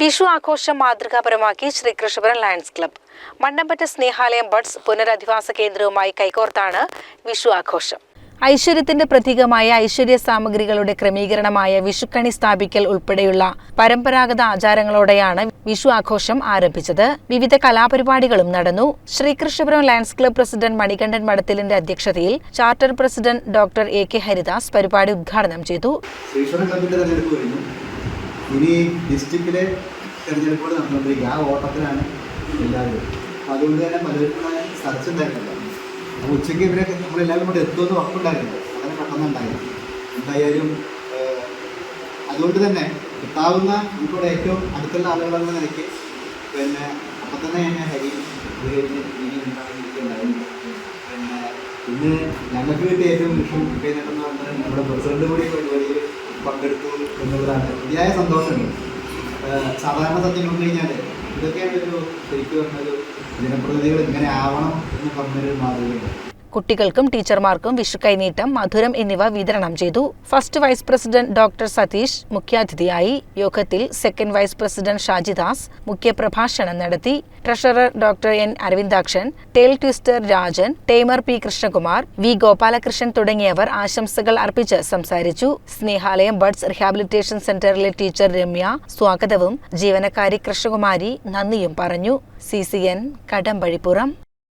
വിഷു ആഘോഷം മാതൃകാപരമാക്കി Sreekrishnapuram Lions Club Mannampatta Snehalayam Buds പുനരധിവാസ കേന്ദ്രവുമായി കൈകോർത്താണ് വിഷു ആഘോഷം. ഐശ്വര്യത്തിന്റെ പ്രതീകമായ ഐശ്വര്യ സാമഗ്രികളുടെ ക്രമീകരണമായ വിഷുക്കണി സ്ഥാപിക്കൽ ഉൾപ്പെടെയുള്ള പരമ്പരാഗത ആചാരങ്ങളോടെയാണ് വിഷു ആഘോഷം ആരംഭിച്ചത്. വിവിധ കലാപരിപാടികളും നടന്നു. Sreekrishnapuram Lions Club president Manikandan മടത്തിലിന്റെ അധ്യക്ഷതയിൽ charter president doctor A K Haridas പരിപാടി ഉദ്ഘാടനം ചെയ്തു. ഇനി ഡിസ്ട്രിക്റ്റിലെ തെരഞ്ഞെടുപ്പുകൾ നടന്നുകൊണ്ടിരിക്കുക. ആ ഓട്ടത്തിലാണ് എല്ലാവരും. അപ്പോൾ അതുകൊണ്ട് തന്നെ പലർക്കും സെർച്ച് ഉണ്ടായിരുന്നില്ല അപ്പോൾ ഉച്ചയ്ക്ക് ഇവരെ നമ്മളെല്ലാവരും കൂടെ എത്തുമെന്ന് ഉറപ്പുണ്ടായിരുന്നു അങ്ങനെ പെട്ടെന്ന് ഉണ്ടായി എന്തായാലും അതുകൊണ്ട് തന്നെ കിട്ടാവുന്ന നമുക്കിവിടെ ഏറ്റവും അടുത്തുള്ള ആളുകളെന്ന നിലയ്ക്ക് പിന്നെ അപ്പം തന്നെ ഞാൻ ഹരി പിന്നെ ഞങ്ങൾക്ക് കിട്ടിയ ഏറ്റവും വിഷം കിട്ടിയ നേട്ടം എന്ന് പറഞ്ഞാൽ നമ്മുടെ പ്രസിഡന്റ് കൂടി പരിപാടിയിൽ പങ്കെടുത്തു എന്നുള്ളതാണ്. ഇതിയായ സന്തോഷമുണ്ട് സാധാരണ സത്യം പറഞ്ഞു കഴിഞ്ഞാൽ ഇതൊക്കെയാണ് ഒരു ശരിക്കും പറഞ്ഞൊരു ജനപ്രതിനിധികൾ ഇങ്ങനെ ആവണം എന്ന് പറഞ്ഞൊരു മാതൃകയുണ്ട്. കുട്ടികൾക്കും ടീച്ചർമാർക്കും വിഷു കൈനീട്ടം മധുരം എന്നിവ വിതരണം ചെയ്തു. First vice president doctor Satheesh മുഖ്യാതിഥിയായി യോഗത്തിൽ സെക്കൻഡ് വൈസ് പ്രസിഡന്റ് ഷാജിദാസ് മുഖ്യപ്രഭാഷണം നടത്തി. Treasurer doctor N Aravindakshan tail twister Rajan tamer P Krishnakumar V Gopalakrishnan തുടങ്ങിയവർ ആശംസകൾ അർപ്പിച്ച് സംസാരിച്ചു. സ്നേഹാലയം ബഡ്സ് റിഹാബിലിറ്റേഷൻ സെന്ററിലെ ടീച്ചർ രമ്യ സ്വാഗതവും ജീവനക്കാരി കൃഷ്ണകുമാരി നന്ദിയും പറഞ്ഞു. C C N Kadampazhipuram.